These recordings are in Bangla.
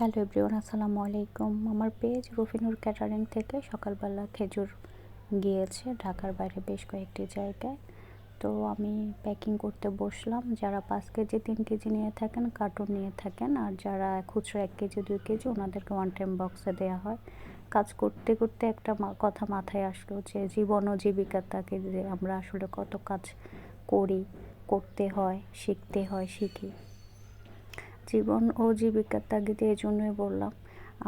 হ্যালো এভরিওয়ান, আসসালামু আলাইকুম। আমার পেজ রফিনুর ক্যাটারিং থেকে সকালবেলা খেজুর গিয়েছে ঢাকার বাইরে বেশ কয়েকটি জায়গায়। তো আমি প্যাকিং করতে বসলাম। যারা পাঁচ কেজি, তিন কেজি নিয়ে থাকেন কার্টুন নিয়ে থাকেন, আর যারা খুচরো এক কেজি, দুই কেজি, ওনাদেরকে ওয়ান টাইম বক্সে দেওয়া হয়। কাজ করতে করতে একটা কথা মাথায় আসলো যে জীবন ও জীবিকার তাকে যে আমরা আসলে কত কাজ করি, করতে হয়, শিখতে হয়, শিখি। জীবন ও জীবিকার তাগিদে এই জন্যই বললাম,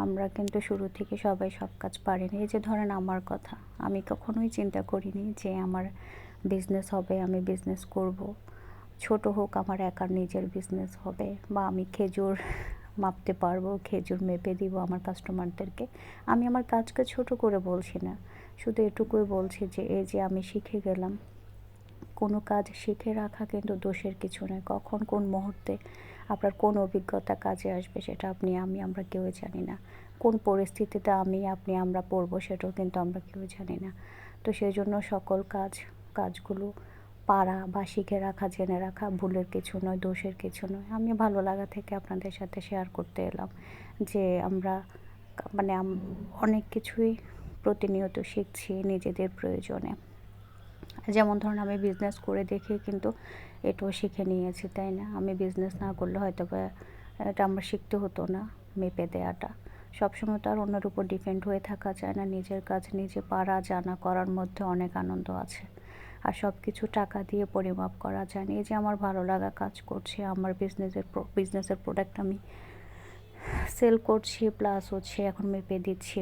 আমরা কিন্তু শুরু থেকে সবাই সব কাজ পারিনি। এই যে ধরেন আমার কথা, আমি কখনোই চিন্তা করিনি যে আমার বিজনেস হবে, আমি বিজনেস করব। ছোট হোক আমার একার নিজের বিজনেস হবে, বা আমি খেজুর মাপতে পারব, খেজুর মেপে দিব আমার কাস্টমারদেরকে আমি আমার কাজকে ছোট করে বলছি না, শুধু এটুকুই বলছি যে, এই যে আমি শিখে গেলাম কোনো কাজ শিখে রাখা কিন্তু দোষের কিছু নয়। কখন কোন মুহূর্তে আপনার কোন অভিজ্ঞতা কাজে আসবে সেটা আপনি, আমি, আমরা কেউ জানি না। কোন পরিস্থিতিতে আমি, আপনি, আমরা পড়ব সেটাও কিন্তু আমরা কেউ জানি না। তো সেই জন্য সকল কাজ, কাজগুলো পারা বা শিখে রাখা, জেনে রাখা ভুলের কিছু নয়, দোষের কিছু নয়। আমি ভালো লাগা থেকে আপনাদের সাথে শেয়ার করতে এলাম যে আমরা মানে অনেক কিছুই প্রতিনিয়ত শিখছি নিজেদের প্রয়োজনে। যেমন ধরুন আমি বিজনেস করে দেখে কিন্তু এটাও শিখে নিয়েছি, তাই না? আমি বিজনেস না করলে হয়তো বা এটা আমার শিখতে হতো না, মেপে দেওয়াটা সবসময় তো আর অন্যের উপর ডিপেন্ড হয়ে থাকা যায় না, নিজের কাজ নিজে পারা জানা করার মধ্যে অনেক আনন্দ আছে। আর সব কিছু টাকা দিয়ে পরিমাপ করা যায় না, এই যে আমার ভালো লাগা কাজ করছে, আমার বিজনেসের বিজনেসের প্রোডাক্ট আমি সেল করছি প্লাস হচ্ছে এখন মেপে দিচ্ছি।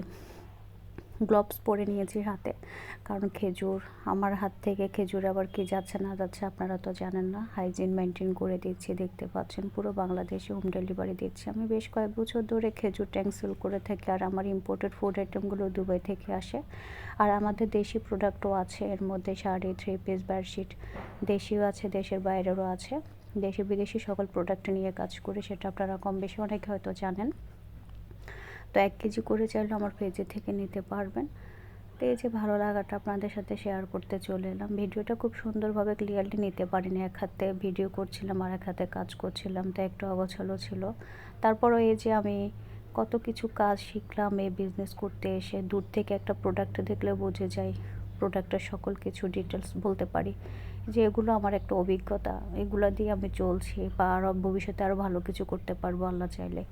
গ্লোভস পরে নিয়েছি হাতে। কারণ খেজুর, আমার হাত থেকে খেজুর আবার কি যাচ্ছে না যাচ্ছে আপনারা তো জানেন না। হাইজিন মেনটেন করে দিচ্ছি, দেখতে পাচ্ছেন। পুরো বাংলাদেশে হোম ডেলিভারি দিচ্ছি। আমি বেশ কয়েক বছর ধরে খেজুর ট্যাঙ্ক সেল করে থাকি আর আমার ইম্পোর্টেড ফুড আইটেমগুলো দুবাই থেকে আসে। আর আমাদের দেশি প্রোডাক্টও আছে। এর মধ্যে শাড়ি থ্রি পিস বেডশিট দেশিও আছে, দেশের বাইরেরও আছে। দেশি বিদেশি সকল প্রোডাক্ট নিয়ে কাজ করে, সেটা আপনারা কম বেশি অনেকে হয়তো জানেন। তো এক কেজি করে চাইলে আমার পেজে থেকে নিতে পারবেন। তো এই যে ভালো লাগাটা আপনাদের সাথে শেয়ার করতে চলে এলাম। ভিডিওটা খুব সুন্দরভাবে ক্লিয়ারলি নিতে পারিনি। এক হাতে ভিডিও করছিলাম, আর এক হাতে কাজ করছিলাম, তো একটু অগোছালো ছিল। তারপরও এই যে আমি কত কিছু কাজ শিখলাম এই বিজনেস করতে এসে, দূর থেকে একটা প্রোডাক্ট দেখলে বুঝে যাই প্রোডাক্টের সকল কিছু ডিটেলস বলতে পারি। যে এগুলো আমার একটা অভিজ্ঞতা, এগুলো দিয়ে আমি চলছি, বা আরও ভবিষ্যতে আরও ভালো কিছু করতে পারব আল্লাহ চাইলে।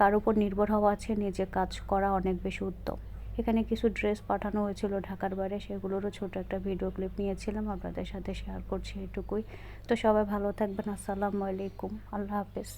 কার উপর নির্ভর হওয়া আছে, নিজে কাজ করা অনেক বেশি উত্তম। এখানে কিছু ড্রেস পাঠানো হয়েছিল ঢাকার বাইরে, সেগুলোরও ছোট একটা ভিডিও ক্লিপ নিয়েছিলাম, আপনাদের সাথে শেয়ার করছি এটুকুই। তো সবাই ভালো থাকবেন, আসসালামু আলাইকুম, আল্লাহ হাফেজ।